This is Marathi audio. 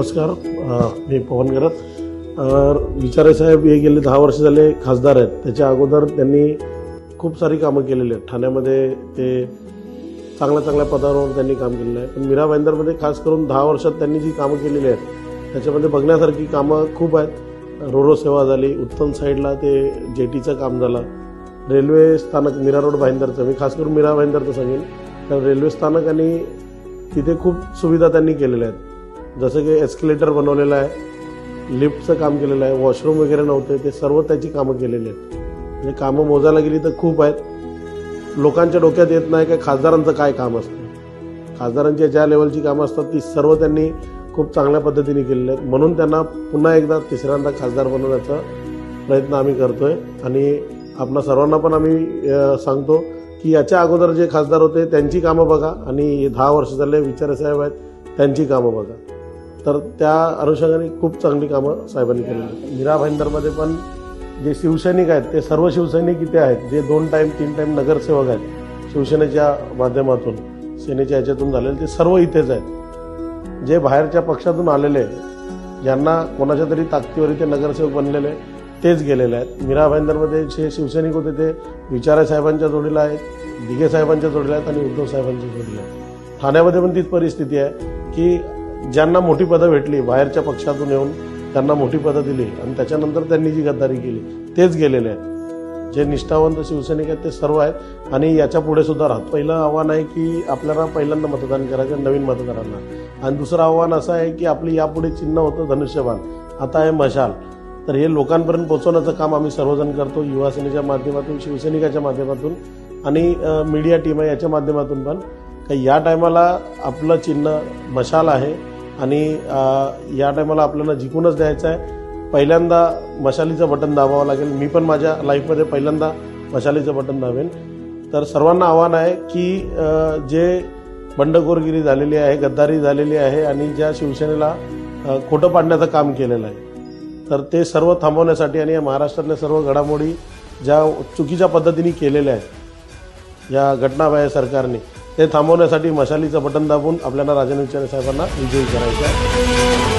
नमस्कार मी पवन गरत विचारे साहेब हे गेले दहा वर्ष झाले खासदार आहेत. त्याच्या अगोदर त्यांनी खूप सारी कामं केलेली आहेत. ठाण्यामध्ये ते चांगल्या चांगल्या पदावर त्यांनी काम केलेलं आहे. पण मीरा भाईंदरमध्ये खास करून दहा वर्षात त्यांनी जी कामं केलेली आहेत त्याच्यामध्ये बघण्यासारखी कामं खूप आहेत. रोरो सेवा झाली उत्तम साईडला ते जेटीचं काम झालं. रेल्वे स्थानक मीरा रोड भाईंदरचं. मी खास करून मीरा भाईंदरचं सांगेन. तर रेल्वे स्थानक आणि तिथे खूप सुविधा त्यांनी केलेल्या आहेत. जसं की एस्केलेटर बनवलेलं आहे लिफ्टचं काम केलेलं आहे वॉशरूम वगैरे नव्हते ते सर्व त्याची कामं केलेली आहेत. म्हणजे कामं मोजायला गेली तर खूप आहेत. लोकांच्या डोक्यात येत नाही की खासदारांचं काय काम असतं. खासदारांच्या ज्या लेवलची कामं असतात ती सर्व त्यांनी खूप चांगल्या पद्धतीने केलेली आहेत. म्हणून त्यांना पुन्हा एकदा तिसऱ्यांदा खासदार बनवण्याचा प्रयत्न आम्ही करतोय. आणि आपणा सर्वांना पण आम्ही सांगतो की याच्या अगोदर जे खासदार होते त्यांची कामं बघा. आणि दहा वर्ष झाले विचारसाहेब आहेत त्यांची कामं बघा. तर त्या अनुषंगाने खूप चांगली कामं साहेबांनी केलेली आहेत. मीरा भाईंदरमध्ये पण जे शिवसैनिक आहेत ते सर्व शिवसैनिक इथे आहेत जे दोन टाईम तीन टाईम नगरसेवक आहेत शिवसेनेच्या माध्यमातून सेनेच्या ह्याच्यातून झालेले ते सर्व इथेच आहेत. जे बाहेरच्या पक्षातून आलेले ज्यांना कोणाच्या तरी ताकदीवर इथे नगरसेवक बनलेले तेच गेलेले आहेत. मीरा भाईंदरमध्ये जे शिवसैनिक होते ते विचारे साहेबांच्या जोडीला आहेत दिघे साहेबांच्या जोडीला आहेत आणि उद्धव साहेबांच्या जोडीला आहेत. ठाण्यामध्ये पण तीच परिस्थिती आहे की ज्यांना मोठी पदं भेटली बाहेरच्या पक्षातून येऊन त्यांना मोठी पदं दिली आणि त्याच्यानंतर त्यांनी जी गद्दारी केली तेच गेलेले आहेत. जे निष्ठावंत शिवसैनिक आहेत ते सर्व आहेत. आणि याच्यापुढे सुद्धा राहत. पहिलं आव्हान आहे की आपल्याला पहिल्यांदा मतदान करायचं नवीन मतदारांना. आणि दुसरं आव्हान असं आहे की आपली यापुढे चिन्ह होतं धनुष्यबाण. आता आहे मशाल. तर हे लोकांपर्यंत पोहोचवण्याचं काम आम्ही सर्वजण करतो युवा सेनेच्या माध्यमातून शिवसैनिकाच्या माध्यमातून आणि मीडिया टीम आहे याच्या माध्यमातून पण. का या टायमाला आपलं चिन्ह मशाल आहे. आणि या टायमाला आपल्याला जिंकूनच द्यायचं आहे. पहिल्यांदा मशालीचं बटन दाबावं लागेल. मी पण माझ्या लाईफमध्ये पहिल्यांदा मशालीचं बटन दाबेन. तर सर्वांना आव्हान आहे की जे बंडखोरगिरी झालेली आहे गद्दारी झालेली आहे आणि ज्या शिवसेनेला खोटं पाडण्याचं काम केलेलं आहे तर ते सर्व थांबवण्यासाठी आणि या महाराष्ट्रातल्या सर्व घडामोडी ज्या चुकीच्या पद्धतीने केलेल्या आहेत या घटनाबाह्य सरकारने ते थांबवण्यासाठी मशालीचं बटन दाबून आपल्याला राजन विचारे साहेबांना विजयी करायचं आहे.